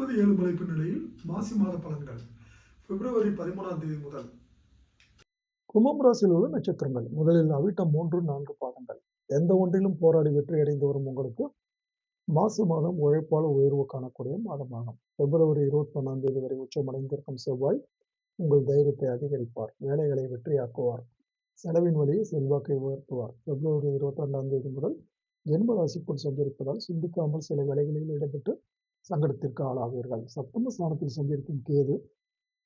முப்பது ஏழு மலைப்பு நிலையில் மாசி மாத பலன்கள். பிப்ரவரி பதிமூணாம் தேதி முதல். கும்பம் ராசியில் உள்ள நட்சத்திரங்கள். முதலில் அவிட்டம் மூன்று நான்கு பாதங்கள். எந்த ஒன்றிலும் போராடி வெற்றி அடைந்து வரும் உங்களுக்கு மாசி மாதம் உழைப்பால் உயர்வு காணக்கூடிய மாதமாகும். பிப்ரவரி இருபத்தி ஒன்றாம் தேதி வரை உச்சமடைந்திருக்கும் செவ்வாய் உங்கள் தைரியத்தை அதிகரிப்பார். வேலைகளை வெற்றியாக்குவார். செலவின் வழியை செல்வாக்கை உயர்த்துவார். பிப்ரவரி இருபத்தி ரெண்டாம் தேதி முதல் ஜென்ம ராசிக்குள் சென்றிருப்பதால் சிந்திக்காமல் சில வேலைகளில் ஈடுபட்டு சங்கடத்திற்கு ஆளாவீர்கள். சப்தம ஸ்தானத்தில் சஞ்சரிக்கும் கேது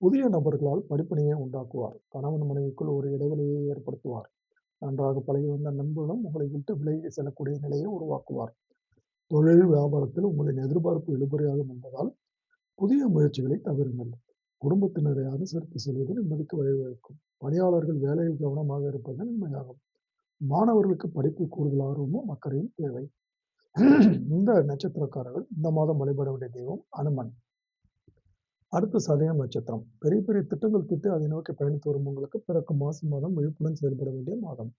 புதிய நபர்களால் படிப்பினையை உண்டாக்குவார். கணவன் மனைவிக்குள் ஒரு இடைவெளியை ஏற்படுத்துவார். நன்றாக பழகி வந்த நண்பர்களும் உங்களை விட்டு விலகி செல்லக்கூடிய நிலையை உருவாக்குவார். தொழில் வியாபாரத்தில் உங்களின் எதிர்பார்ப்பு இழுபறியாகும் என்பதால் புதிய முயற்சிகளை தவிருங்கள் குடும்பத்தினரை அனுசரித்து செல்வது நிம்மதிக்கு வழிவகுக்கும் பணியாளர்கள் வேலையில் கவனமாக இருப்பது நன்மையாகும் மாணவர்களுக்கு படிப்பு கூடுதல் ஆர்வமும் அக்கறையும் தேவை. இந்த நட்சத்திரக்காரர்கள் இந்த மாதம் வழிபட வேண்டிய தெய்வம் அனுமன். அடுத்து சதயம் நட்சத்திரம். பெரிய பெரிய திட்டங்கள் திட்டு அதை நோக்கி பயணித்து வரும் உங்களுக்கு பிறக்கும் மாசி மாதம் விழிப்புடன் செயல்பட வேண்டிய மாதம்.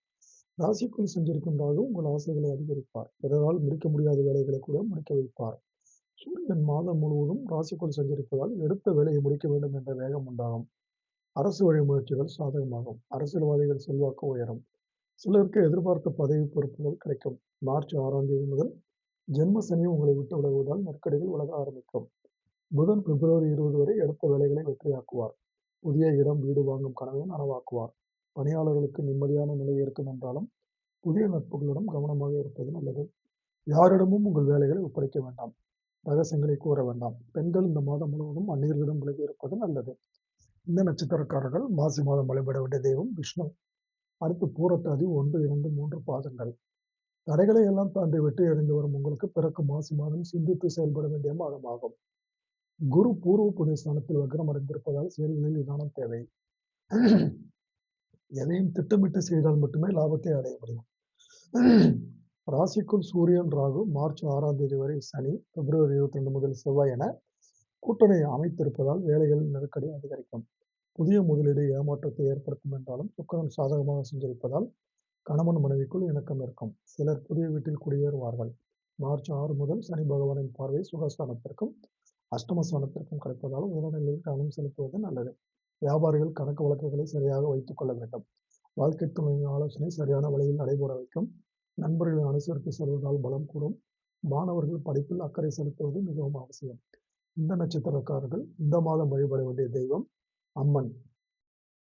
ராசிக்குள் சஞ்சரிக்கும் ராகு உங்கள் ஆசைகளை அதிகரிப்பார். பிறரால் முடிக்க முடியாத வேலைகளை கூட முடிக்க வைப்பார். சூரியன் மாதம் முழுவதும் ராசிக்குள் சஞ்சரிப்பதால் எடுத்த வேலையை முடிக்க வேண்டும் என்ற வேகம் உண்டாகும். அரசு வழி முயற்சிகள் சாதகமாகும். அரசியல்வாதிகள் செல்வாக்கு உயரும். சிலருக்கு எதிர்பார்த்த பதவி பொறுப்புகள் கிடைக்கும். மார்ச் ஆறாம் தேதி முதல் ஜென்ம சனி உங்களை விட்டு விலகுவதால் நெருக்கடிகள் விலக ஆரம்பிக்கும். புதன் பிப்ரவரி இருபது வரை எடுத்த வேலைகளை வெற்றியாக்குவார். புதிய இடம் வீடு வாங்கும் கனவை நனவாக்குவார். பணியாளர்களுக்கு நிம்மதியான நிலை இருக்கும் என்றாலும் புதிய நட்புகளிடம் கவனமாக இருப்பது நல்லது. யாரிடமும் உங்கள் வேலைகளை ஒப்படைக்க வேண்டாம். ரகசியங்களை கூற வேண்டாம். பெண்கள் இந்த மாதம் முழுவதும் அந்நியர்களிடம் விலகி இருப்பது நல்லது. இந்த நட்சத்திரக்காரர்கள் மாசி மாதம் வழிபட வேண்டிய தெய்வம் விஷ்ணு. அடுத்து பூரட்டாதி ஒன்று இரண்டு மூன்று பாதங்கள். தடைகளை எல்லாம் தாண்டி வெற்றி அடைந்து வரும் உங்களுக்கு பிறக்கும் மாசி மாதம் சிந்தித்து செயல்பட வேண்டிய மாதமாகும். குரு பூர்வ புண்ணியஸ்தானத்தில் வக்ரம் அடைந்திருப்பதால் செயல்களில் நிதானம் தேவை. எதையும் திட்டமிட்டு செய்தால் மட்டுமே லாபத்தை அடைய முடியும். ராசிக்குள் சூரியன் ராகு மார்ச் ஆறாம் தேதி வரை சனி பிப்ரவரி இருபத்தி ரெண்டு முதல் செவ்வாய் என கூட்டணி அமைத்திருப்பதால் வேலைகளில் நெருக்கடி அதிகரிக்கும். புதிய முதலீடு ஏமாற்றத்தை ஏற்படுத்தும் என்றாலும் சுக்கரன் சாதகமாக சஞ்சரிப்பதால் கணவன் மனைவிக்குள் இணக்கம் இருக்கும். சிலர் புதிய வீட்டில் குடியேறுவார்கள். மார்ச் ஆறு முதல் சனி பகவானின் பார்வை சுகஸ்தானத்திற்கும் அஷ்டமஸ்தானத்திற்கும் கிடைப்பதால் உடல்நிலையில் கவனம் செலுத்துவது நல்லது. வியாபாரிகள் கணக்கு வழக்குகளை சரியாக வைத்துக் கொள்ள வேண்டும். வாழ்க்கை துணையின் ஆலோசனை சரியான வழியில் நடைபெற வைக்கும். நண்பர்களை அனுசரித்து செல்வதால் பலம் கூடும். மாணவர்கள் படிப்பில் அக்கறை செலுத்துவது மிகவும் அவசியம். இந்த நட்சத்திரக்காரர்கள் இந்த மாதம் வழிபட வேண்டிய தெய்வம் அம்மன்